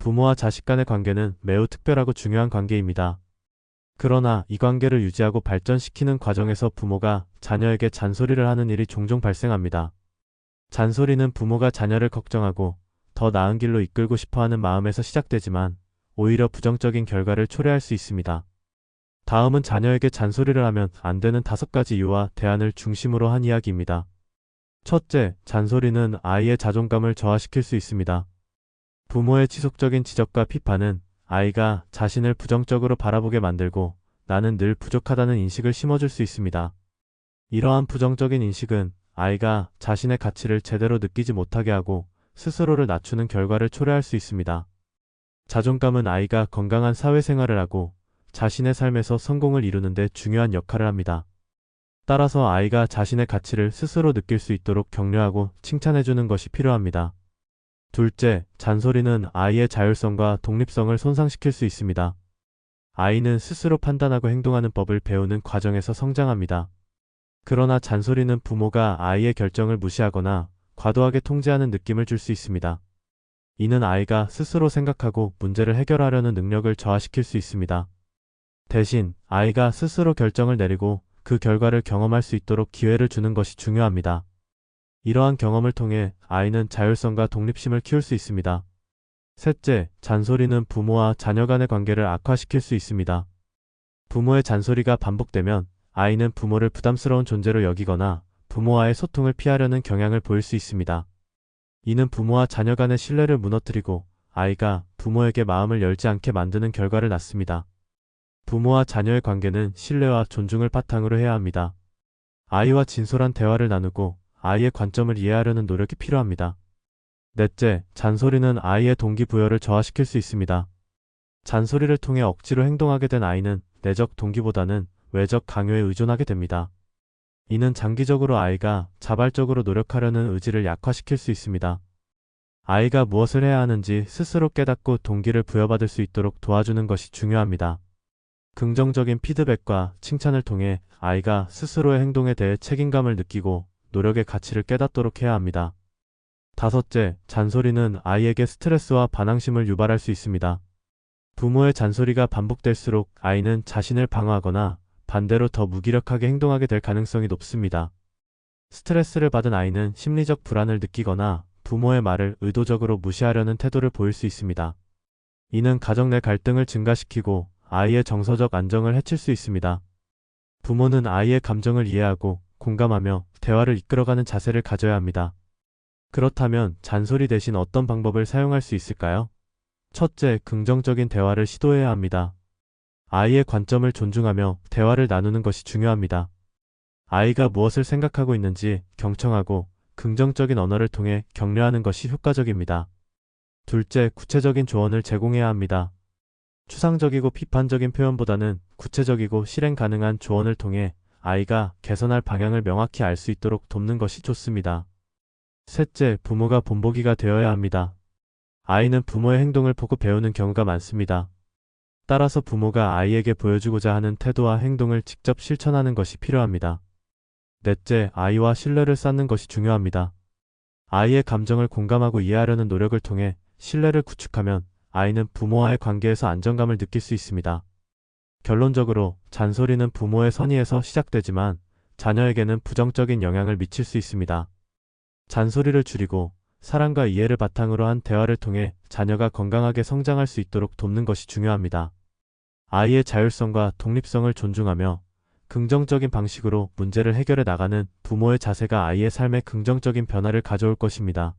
부모와 자식 간의 관계는 매우 특별하고 중요한 관계입니다. 그러나 이 관계를 유지하고 발전시키는 과정에서 부모가 자녀에게 잔소리를 하는 일이 종종 발생합니다. 잔소리는 부모가 자녀를 걱정하고 더 나은 길로 이끌고 싶어 하는 마음에서 시작되지만 오히려 부정적인 결과를 초래할 수 있습니다. 다음은 자녀에게 잔소리를 하면 안 되는 다섯 가지 이유와 대안을 중심으로 한 이야기입니다. 첫째, 잔소리는 아이의 자존감을 저하시킬 수 있습니다. 부모의 지속적인 지적과 비판은 아이가 자신을 부정적으로 바라보게 만들고 나는 늘 부족하다는 인식을 심어줄 수 있습니다. 이러한 부정적인 인식은 아이가 자신의 가치를 제대로 느끼지 못하게 하고 스스로를 낮추는 결과를 초래할 수 있습니다. 자존감은 아이가 건강한 사회생활을 하고 자신의 삶에서 성공을 이루는데 중요한 역할을 합니다. 따라서 아이가 자신의 가치를 스스로 느낄 수 있도록 격려하고 칭찬해주는 것이 필요합니다. 둘째, 잔소리는 아이의 자율성과 독립성을 손상시킬 수 있습니다. 아이는 스스로 판단하고 행동하는 법을 배우는 과정에서 성장합니다. 그러나 잔소리는 부모가 아이의 결정을 무시하거나 과도하게 통제하는 느낌을 줄 수 있습니다. 이는 아이가 스스로 생각하고 문제를 해결하려는 능력을 저하시킬 수 있습니다. 대신 아이가 스스로 결정을 내리고 그 결과를 경험할 수 있도록 기회를 주는 것이 중요합니다. 이러한 경험을 통해 아이는 자율성과 독립심을 키울 수 있습니다. 셋째, 잔소리는 부모와 자녀 간의 관계를 악화시킬 수 있습니다. 부모의 잔소리가 반복되면 아이는 부모를 부담스러운 존재로 여기거나 부모와의 소통을 피하려는 경향을 보일 수 있습니다. 이는 부모와 자녀 간의 신뢰를 무너뜨리고 아이가 부모에게 마음을 열지 않게 만드는 결과를 낳습니다. 부모와 자녀의 관계는 신뢰와 존중을 바탕으로 해야 합니다. 아이와 진솔한 대화를 나누고 아이의 관점을 이해하려는 노력이 필요합니다. 넷째, 잔소리는 아이의 동기부여를 저하시킬 수 있습니다. 잔소리를 통해 억지로 행동하게 된 아이는 내적 동기보다는 외적 강요에 의존하게 됩니다. 이는 장기적으로 아이가 자발적으로 노력하려는 의지를 약화시킬 수 있습니다. 아이가 무엇을 해야 하는지 스스로 깨닫고 동기를 부여받을 수 있도록 도와주는 것이 중요합니다. 긍정적인 피드백과 칭찬을 통해 아이가 스스로의 행동에 대해 책임감을 느끼고 노력의 가치를 깨닫도록 해야 합니다. 다섯째, 잔소리는 아이에게 스트레스와 반항심을 유발할 수 있습니다. 부모의 잔소리가 반복될수록 아이는 자신을 방어하거나 반대로 더 무기력하게 행동하게 될 가능성이 높습니다. 스트레스를 받은 아이는 심리적 불안을 느끼거나 부모의 말을 의도적으로 무시하려는 태도를 보일 수 있습니다. 이는 가정 내 갈등을 증가시키고 아이의 정서적 안정을 해칠 수 있습니다. 부모는 아이의 감정을 이해하고 공감하며 대화를 이끌어가는 자세를 가져야 합니다. 그렇다면 잔소리 대신 어떤 방법을 사용할 수 있을까요? 첫째, 긍정적인 대화를 시도해야 합니다. 아이의 관점을 존중하며 대화를 나누는 것이 중요합니다. 아이가 무엇을 생각하고 있는지 경청하고 긍정적인 언어를 통해 격려하는 것이 효과적입니다. 둘째, 구체적인 조언을 제공해야 합니다. 추상적이고 비판적인 표현보다는 구체적이고 실행 가능한 조언을 통해 아이가 개선할 방향을 명확히 알 수 있도록 돕는 것이 좋습니다. 셋째, 부모가 본보기가 되어야 합니다. 아이는 부모의 행동을 보고 배우는 경우가 많습니다. 따라서 부모가 아이에게 보여주고자 하는 태도와 행동을 직접 실천하는 것이 필요합니다. 넷째, 아이와 신뢰를 쌓는 것이 중요합니다. 아이의 감정을 공감하고 이해하려는 노력을 통해 신뢰를 구축하면 아이는 부모와의 관계에서 안정감을 느낄 수 있습니다. 결론적으로 잔소리는 부모의 선의에서 시작되지만 자녀에게는 부정적인 영향을 미칠 수 있습니다. 잔소리를 줄이고 사랑과 이해를 바탕으로 한 대화를 통해 자녀가 건강하게 성장할 수 있도록 돕는 것이 중요합니다. 아이의 자율성과 독립성을 존중하며 긍정적인 방식으로 문제를 해결해 나가는 부모의 자세가 아이의 삶에 긍정적인 변화를 가져올 것입니다.